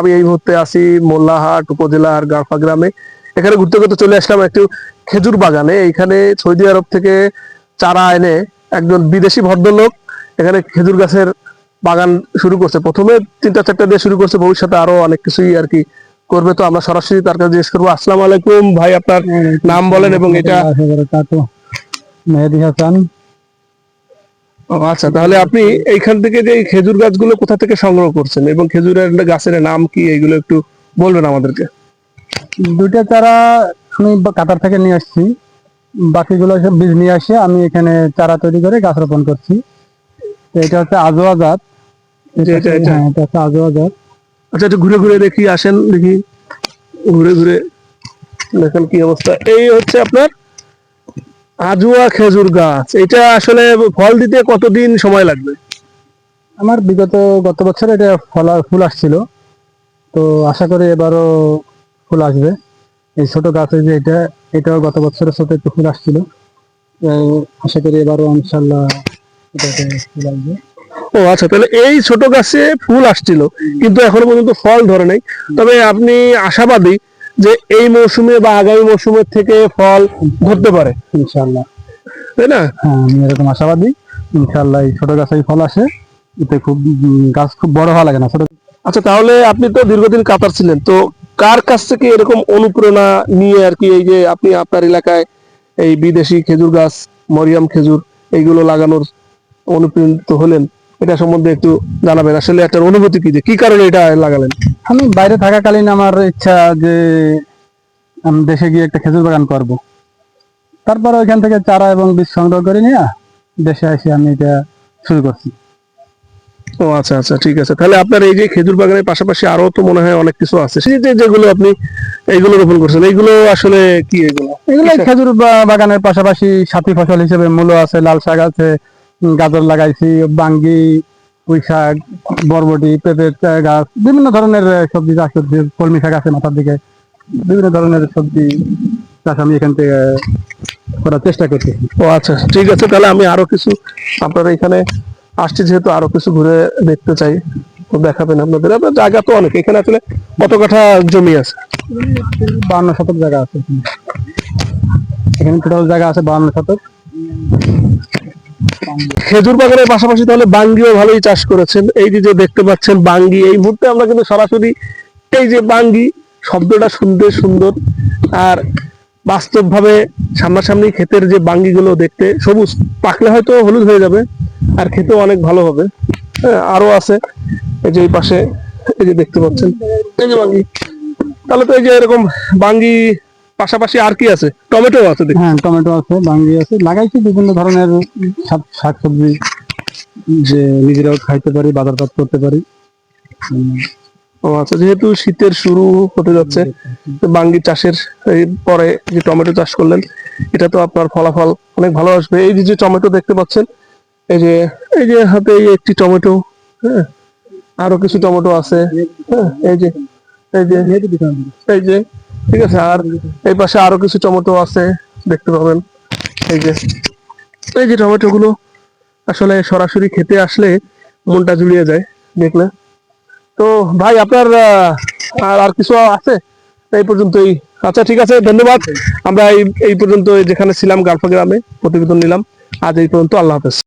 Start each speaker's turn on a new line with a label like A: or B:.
A: আমি এই মুহূর্তে আছি মোল্লাহাট উপজেলার গারফা গ্রামে। এখানে ঘুরতে ঘুরতে চলে আসলাম একটু খেজুর বাগানে। এইখানে সৌদি আরব থেকে চারা এনে একজন বিদেশি ভদ্রলোক এখানে খেজুর গাছের বাগান শুরু করছে। প্রথমে তিনটা চারটা দিয়ে শুরু করছে, ভবিষ্যতে আরও অনেক কিছুই আর কি করবে। তো আমরা সরাসরি তার কাছে জিজ্ঞেস করব, আসসালামু আলাইকুম ভাই, আপনার নাম বলেন এবং এটা
B: মেহেদি হাসান
A: আচ্ছা তাহলে আপনি এইখান থেকে যে খেজুর গাছগুলো কোথা থেকে সংগ্রহ করছেন এবং খেজুরের গাছের নাম কি এইগুলো একটু বলবেন আমাদেরকে।
B: দুইটা চারা আমি কাতার থেকে নিয়ে আসছি। বাকিগুলো সব বীজ নিয়ে আসে আমি এখানে চারা তৈরি করে গাছ রোপণ করছি। এটা হচ্ছে আজোয়া জাত।
A: এটা এটা
B: হ্যাঁ এটা হচ্ছে আজোয়া জাত।
A: আচ্ছা একটু ঘুরে ঘুরে দেখি আসেন দেখি। ঘুরে ঘুরে দেখেন কি অবস্থা। এই হচ্ছে আপনার আজুয়া খেজুর গাছ এটা আসলে ফল দিতে কতদিন সময় লাগবে?
B: আমার বিগত গত বছর এটা ফল ফুল আসছিল তো আশা করি এবারও ফুল আসবে। এই ছোট গাছে যে এটা এটাও গত বছরের সাথে একটু ফুল আসছিল। আশা করি এবারও ইনশাল্লাহ এটাতে ফুল আসবে।
A: ও আচ্ছা তাহলে এই ছোট গাছে ফুল আসছিল কিন্তু এখনও পর্যন্ত ফল ধরে নাই। তবে আপনি আশাবাদী যে এই মৌসুমে বা আগামী মৌসুমের থেকে ফল ধরতে পারে।
B: ইনশাল্লাহ
A: তাই না?
B: হ্যাঁ আমি এরকম আশাবাদী। ইনশাল্লাহ এই ছোট গাছেই ফল আসে। এতে খুব গাছ খুব বড় হওয়া লাগে না ছোট।
A: আচ্ছা তাহলে আপনি তো দীর্ঘদিন কাতার ছিলেন তো কার কাছ থেকে এরকম অনুপ্রেরণা নিয়ে আর কি এই যে আপনি আপনার এলাকায় এই বিদেশি খেজুর গাছ মরিয়াম খেজুর এইগুলো লাগানোর অনুপ্রেরিত হলেন এটা সম্বন্ধে একটু জানাবেন। আসলে একটা অনুভূতি কি যে কি কারণে এটা লাগালেন?
B: আমি বাইরে থাকাকালীন আমার ইচ্ছা যে আমি দেশে গিয়ে একটা খেজুর বাগান করব। তারপর ওইখান থেকে চারা এবং বীজ সংগ্রহ করে নিয়ে দেশে এসে আমি এটা শুরু করছি।
A: ও আচ্ছা আচ্ছা ঠিক আছে। তাহলে আপনার এই যে খেজুর বাগানের পাশাপাশি আরও তো মনে হয় অনেক কিছু আছে। সেই যে যেগুলো আপনি এইগুলো রোপণ করছেন এইগুলো আসলে কি এগুলো?
B: এগুলো খেজুর বাগানের পাশাপাশি সাথী ফসল হিসেবে মূলো আছে লাল শাক আছে গাজর লাগাইছি বাঙ্গি পুঁই শাক বরবটি পেঁপে গাছ বিভিন্ন ধরনের সবজি চাষ করছি। কলমি শাক আছে মাথার দিকে। বিভিন্ন ধরনের সবজি চাষ আমি এখান থেকে করার চেষ্টা করছি।
A: ও আচ্ছা ঠিক আছে তাহলে আমি আরও কিছু আপনার এখানে আসছি যেহেতু আরও কিছু ঘুরে দেখতে চাই। তো দেখাবেন আপনাদের। আপনার জায়গা তো অনেক এখানে আসলে কত কাঠা জমি আছে?
B: বান্ন শতক জায়গা আছে এখানে। এখানে টোটাল জায়গা আছে বান্ন শতক।
A: খেজুর বাগানের পাশাপাশি তাহলে বাঙ্গিও ভালোই চাষ করেছেন। এই যে দেখতে পাচ্ছেন বাঙ্গি, এই মুহূর্তে আমরা কিন্তু সরাসরি এই যে বাঙ্গি, শব্দটা শুনতে সুন্দর। আর বাস্তবভাবে সামনাসামনি ক্ষেতের যে বাঙ্গিগুলো দেখতে, সবুজ, পাকলে হয়তো হলুদ হয়ে যাবে, আর খেতেও অনেক ভালো হবে। হ্যাঁ আরও আছে, এই যে এই পাশে, এই যে দেখতে পাচ্ছেন। এই যে বাঙ্গি, তাহলে তো এই যে এরকম বাঙ্গি পাশাপাশি আর কি আছে? টমেটো আছে
B: হ্যাঁ টমেটো আছে বাঙ্গি আছে। লাগাইছি বিভিন্ন ধরনের শাক- শাকসবজি যে নিজেরাও খাইতে পারি বাজারপাত করতে পারি।
A: ও আচ্ছা যেহেতু শীতের শুরু হতে যাচ্ছে বাঙ্গি চাষের পরে যে টমেটো চাষ করলেন এটা তো আপনার ফলাফল অনেক ভালো আসবে। এই যে যে টমেটো দেখতে পাচ্ছেন এই যে এই যে হাতে এই একটি টমেটো হ্যাঁ আরও কিছু টমেটো আছে হ্যাঁ এই যে এই যে এই যে ঠিক আছে, আর এই পাশে আরও কিছু টমেটো আছে, দেখতে পাবেন। এই যে এই যে টমেটো গুলো আসলে সরাসরি খেতে আসলে মনটা জুড়িয়ে যায় দেখলে তো ভাই, আপনার আর আর কিছু আছে? এই পর্যন্তই। আচ্ছা ঠিক আছে, ধন্যবাদ। আমরা এই এই পর্যন্ত যেখানে ছিলাম, গালফা গ্রামে প্রতিবেদন নিলাম। আজ এই পর্যন্ত, আল্লাহ হাফেজ।